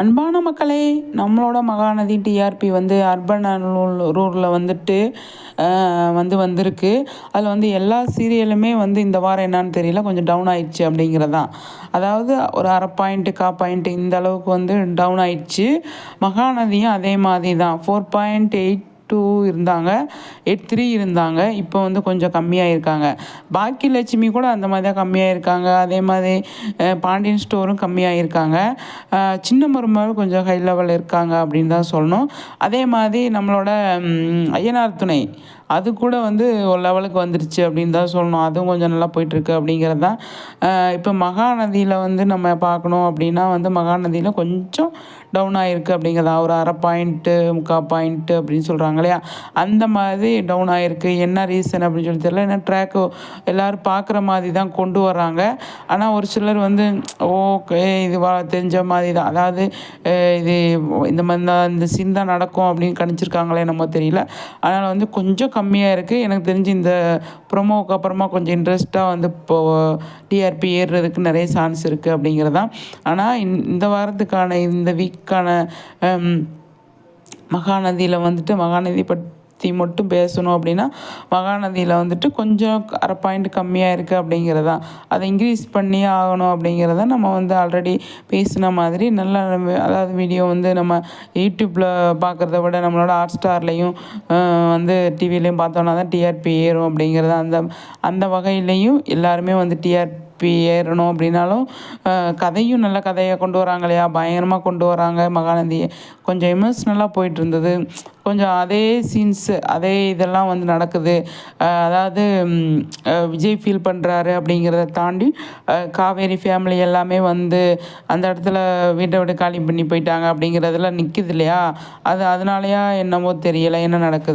அன்பான மக்களே நம்மளோட மகாநதி டிஆர்பி வந்து அர்பன் ரூரில் வந்துட்டு வந்து வந்திருக்கு. அதில் வந்து எல்லா சீரியலுமே வந்து இந்த வாரம் என்னான்னு தெரியல கொஞ்சம் டவுன் ஆயிடுச்சு அப்படிங்கிறதான் அதாவது ஒரு அரை பாயிண்ட்டு கா பாயிண்ட்டு இந்த அளவுக்கு வந்து டவுன் ஆயிடுச்சு. மகாநதியும் அதே மாதிரி தான். ஃபோர் பாயிண்ட் எயிட் டூ இருந்தாங்க. எயிட் த்ரீ இருந்தாங்க. இப்போ வந்து கொஞ்சம் கம்மியாக இருக்காங்க பாக்கி லட்சுமி கூட அந்த மாதிரி தான் கம்மியாக இருக்காங்க அதே மாதிரி பாண்டியன் ஸ்டோரும் கம்மியாக இருக்காங்க சின்ன மருமகள் கொஞ்சம் ஹை லெவலில் இருக்காங்க அப்படின்னு தான் சொல்லணும். அதே மாதிரி நம்மளோட ஐயனார் துணை. அது கூட வந்து ஒரு லெவலுக்கு வந்துருச்சு அப்படின்னு தான் சொல்லணும். அதுவும் கொஞ்சம் நல்லா போயிட்டுருக்கு அப்படிங்கிறது தான். இப்போ மகாநதியில் வந்து நம்ம பார்க்கணும் அப்படின்னா வந்து மகாநதியில் கொஞ்சம் டவுன் ஆகிருக்கு அப்படிங்கிறதா. ஒரு அரை பாயிண்ட்டு முக்கால் பாயிண்ட்டு அப்படின்னு சொல்கிறாங்க இல்லையா? அந்த மாதிரி டவுன் ஆகிருக்கு என்ன ரீசன் அப்படின்னு சொல்லி தெரியல. ஏன்னா ட்ராக்கு எல்லோரும் பார்க்குற மாதிரி தான் கொண்டு வர்றாங்க. ஆனால் ஒரு சிலர் வந்து ஓகே இது வா தெரிஞ்ச மாதிரி தான். அதாவது இது இந்த மாதிரி தான் இந்த சீன் தான் நடக்கும் அப்படின்னு கணிச்சிருக்காங்களே நம்ம தெரியல. அதனால் வந்து கொஞ்சம் கம்மியாக இருக்குது எனக்கு தெரிஞ்சு இந்த ப்ரொமோவுக்கு அப்புறமா கொஞ்சம் இன்ட்ரெஸ்ட்டாக வந்து இப்போது டிஆர்பி ஏறுறதுக்கு நிறைய சான்ஸ் இருக்குது அப்படிங்கிறதான் ஆனால் இந்த வாரத்துக்கான இந்த வீக்கான மகாநதியில் வந்துட்டு மகாநதி பட் பற்றி மட்டும் பேசணும் அப்படின்னா மகாநதியில் வந்துட்டு கொஞ்சம் அரை பாயிண்ட் கம்மியாக இருக்குது அப்படிங்கிறது. தான் அதை இன்க்ரீஸ் பண்ணியே ஆகணும் அப்படிங்கிறத நம்ம வந்து ஆல்ரெடி பேசின மாதிரி நல்ல அதாவது வீடியோ வந்து நம்ம யூடியூப்பில் பார்க்குறத விட நம்மளோட ஹாட் ஸ்டார்லேயும் வந்து டிவிலையும் பார்த்தோன்னா தான் டிஆர்பி ஏறும் அப்படிங்கிறது அந்த அந்த வகையிலையும் எல்லாருமே வந்து டிஆர்பி ஏறணும் அப்படின்னாலும் கதையும் நல்ல கதையை கொண்டு வராங்க இல்லையா? பயங்கரமாக கொண்டு வராங்க மகாநதியை கொஞ்சம் எமோஷ்னலாக போயிட்டு இருந்தது. கொஞ்சம் அதே சீன்ஸு அதே இதெல்லாம் வந்து நடக்குது. அதாவது விஜய் ஃபீல் பண்ணுறாரு அப்படிங்கிறத தாண்டி காவேரி ஃபேமிலி எல்லாமே வந்து அந்த இடத்துல வீட்டை விட்டு காலி பண்ணி போயிட்டாங்க அப்படிங்கிறதுல நிற்கிது இல்லையா? அது அதனாலயா என்னமோ தெரியலை என்ன நடக்குது?